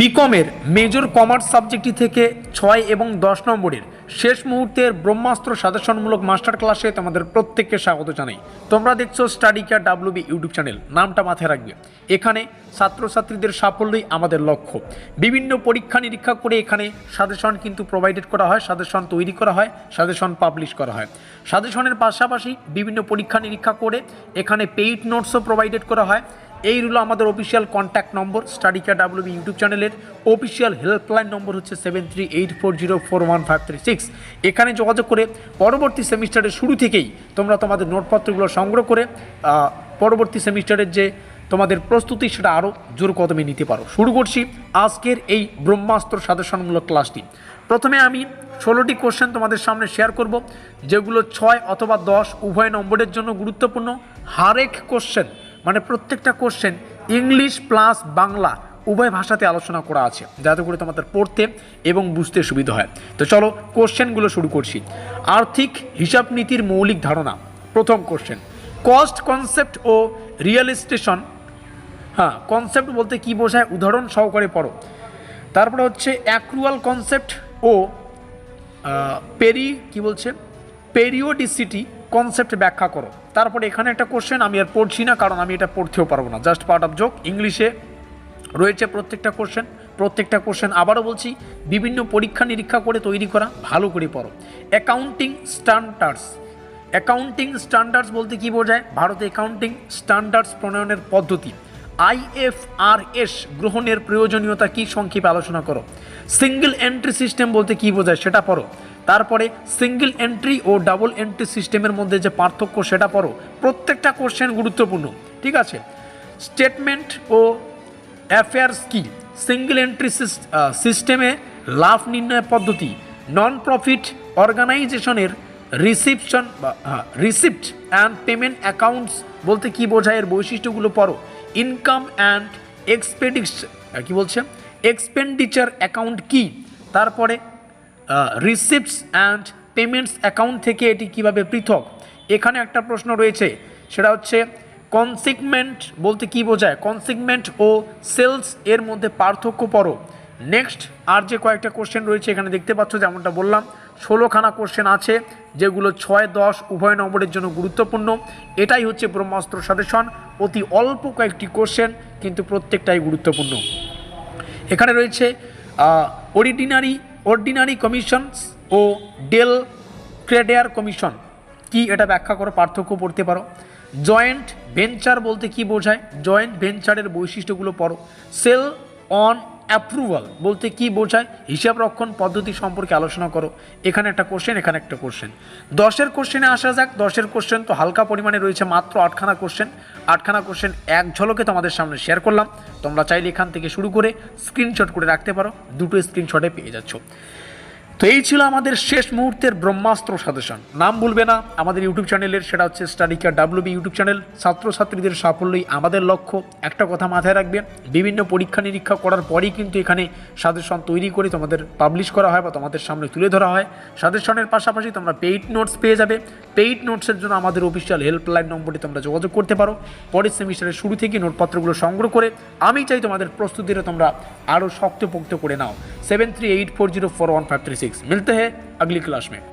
বিকমের major commerce সাবজেক্টটি থেকে ছয় এবং দশ নম্বরের শেষ মুহূর্তের ব্রহ্মাস্ত্র সাজেশনমূলক মাস্টার ক্লাসে তোমাদের প্রত্যেককে স্বাগত জানাই। তোমরা দেখছ Study Care WB YouTube channel নামটা মাথায় রাখবে। এখানে ছাত্রছাত্রীদের সাফল্যই আমাদের লক্ষ্য। বিভিন্ন পরীক্ষা নিরীক্ষা করে এখানে সাজেশন কিন্তু প্রোভাইডেড করা হয়, সাজেশন তৈরি করা হয়, সাজেশন পাবলিশ করা হয়। সাজেশনের পাশাপাশি বিভিন্ন পরীক্ষা নিরীক্ষা করে এখানে পেইড নোটসও প্রোভাইডেড করা হয়। এই হলো আমাদের official contact number Study Care WB YouTube চ্যানেলের অফিসিয়াল হেল্পলাইন নম্বর হচ্ছে seven three eight four zero four one five three six এখানে যোগাযোগ করে পরবর্তী সেমিস্টারের শুরু থেকেই তোমরা তোমাদের নোটপত্রগুলো সংগ্রহ করে পরবর্তী সেমিস্টারের যে তোমাদের প্রস্তুতি সেটা আরও জোর কদমে নিতে পারো। শুরু করছি আজকের এই ব্রহ্মাস্ত্র সাজেশনমূলক ক্লাসটি। প্রথমে আমি ষোলোটি কোশ্চেন তোমাদের সামনে শেয়ার করব, যেগুলো ছয় অথবা দশ উভয় নম্বরের জন্য গুরুত্বপূর্ণ। হারেক কোশ্চেন মানে প্রত্যেকটা কোশ্চেন ইংলিশ প্লাস বাংলা উভয় ভাষাতে আলোচনা করা আছে, যাতে করে তোমাদের পড়তে এবং বুঝতে সুবিধা হয়। তো চলো কোশ্চেনগুলো শুরু করছি। আর্থিক হিসাব নীতির মৌলিক ধারণা, প্রথম কোশ্চেন কস্ট কনসেপ্ট ও রিয়েলিস্টেশন হ্যাঁ কনসেপ্ট বলতে কি বোঝায়? উদাহরণ সহকারে পড়ো। তারপরে হচ্ছে অ্যাক্রুয়াল কনসেপ্ট ও পেরি কি বলছে? পেরিওডিসিটি কনসেপ্ট ব্যাখ্যা করো। তারপরে এখানে একটা কোশ্চেন আমি আর পড়ছি না, কারণ আমি এটা পড়তেও পারব না। জাস্ট পার্ট অফ জোক ইংলিশে রয়েছে প্রত্যেকটা কোশ্চেন প্রত্যেকটা কোশ্চেন আবারও বলছি, বিভিন্ন পরীক্ষা নিরীক্ষা করে তৈরি করা, ভালো করে পড়ো। অ্যাকাউন্টিং স্ট্যান্ডার্ডস অ্যাকাউন্টিং স্ট্যান্ডার্ডস বলতে কী বোঝায়? ভারতে অ্যাকাউন্টিং স্ট্যান্ডার্ডস প্রণয়নের পদ্ধতি। আইএফআরএস গ্রহণের প্রয়োজনীয়তা কি সংক্ষেপে আলোচনা করো? সিঙ্গেল এন্ট্রি সিস্টেম বলতে কি বোঝায় সেটা পড়ো। তারপরে সিঙ্গেল এন্ট্রি ও ডাবল এন্ট্রি সিস্টেমের মধ্যে যে পার্থক্য সেটা পড়ো। প্রত্যেকটা কোশ্চেন গুরুত্বপূর্ণ, ঠিক আছে? স্টেটমেন্ট ও অ্যাফেয়ার্স কি? সিঙ্গেল এন্ট্রি সিস্টেমে লাভ নির্ণয় পদ্ধতি নন প্রফিট অর্গানাইজেশনের রিসিপশন বা রিসিপ্ট অ্যান্ড পেমেন্ট অ্যাকাউন্টস বলতে কি বোঝায় এর বৈশিষ্ট্যগুলো পড়ো। ইনকাম অ্যান্ড এক্সপেডিক্স কি বলছে? এক্সপেন্ডিচার অ্যাকাউন্ট কি? তারপরে রিসিপ্টস অ্যান্ড পেমেন্টস অ্যাকাউন্ট থেকে এটি কীভাবে পৃথক? এখানে একটা প্রশ্ন রয়েছে, সেটা হচ্ছে কনসিগমেন্ট বলতে কি বোঝায়? কনসিগমেন্ট ও সেলস এর মধ্যে পার্থক্য পড়ো। নেক্সট আর যে কয়েকটা কোশ্চেন রয়েছে এখানে দেখতে পাচ্ছ, যেমনটা বললাম ষোলোখানা কোশ্চেন আছে, যেগুলো ছয়, দশ, উভয় নম্বরের জন্য গুরুত্বপূর্ণ। এটাই হচ্ছে ব্রহ্মাস্ত্র সাজেশন অতি অল্প কয়েকটি কোশ্চেন কিন্তু প্রত্যেকটাই গুরুত্বপূর্ণ। এখানে রয়েছে অর্ডিনারি অর্ডিনারি কমিশনস ও ডেল ক্রেডেয়ার কমিশন কি এটা ব্যাখ্যা করো, পার্থক্য পড়তে পারো। জয়েন্ট ভেঞ্চার বলতে কি বোঝায়? জয়েন্ট ভেঞ্চারের বৈশিষ্ট্যগুলো পড়ো। সেল অন অ্যাপ্রুভাল বলতে কি বোঝায়? হিসাব রক্ষণ পদ্ধতি সম্পর্কে আলোচনা করো। এখানে একটা কোশ্চেন এখানে একটা কোশ্চেন দশের কোশ্চেনে আসা যাক। দশের কোশ্চেন তো হালকা পরিমাণে রয়েছে, মাত্র আটখানা কোশ্চেন আটখানা কোশ্চেন এক ঝলকে তোমাদের সামনে শেয়ার করলাম। তোমরা চাইলে এখান থেকে শুরু করে স্ক্রিনশট করে রাখতে পারো। দুটো স্ক্রিনশটে পেয়ে যাচ্ছ। তো এই ছিল আমাদের শেষ মুহূর্তের ব্রহ্মাস্ত্র সাজেশন। নাম বলবে না, আমাদের ইউটিউব চ্যানেলের সেটা হচ্ছে স্টাডিকা ডাব্লিউবি ইউটিউব চ্যানেল ছাত্রছাত্রীদের সাফল্যই আমাদের লক্ষ্য। একটা কথা মাথায় রাখবে বিভিন্ন পরীক্ষা নিরীক্ষা করার পরেই কিন্তু এখানে সাজেশন তৈরি করে তোমাদের পাবলিশ করা হয় বা তোমাদের সামনে তুলে ধরা হয়। সাজেশনের পাশাপাশি তোমরা পেইড নোটস পেয়ে যাবে। পেইড নোটসের জন্য আমাদের অফিসিয়াল হেল্পলাইন নম্বরটি তোমরা যোগাযোগ করতে পারো। পরের সেমিস্টারের শুরু থেকে নোটপত্রগুলো সংগ্রহ করে আমি চাই তোমাদের প্রস্তুতিটা তোমরা আরও শক্তপোক্ত করে নাও। Seven three eight four zero four one five three six मिलते हैं अगली क्लास में।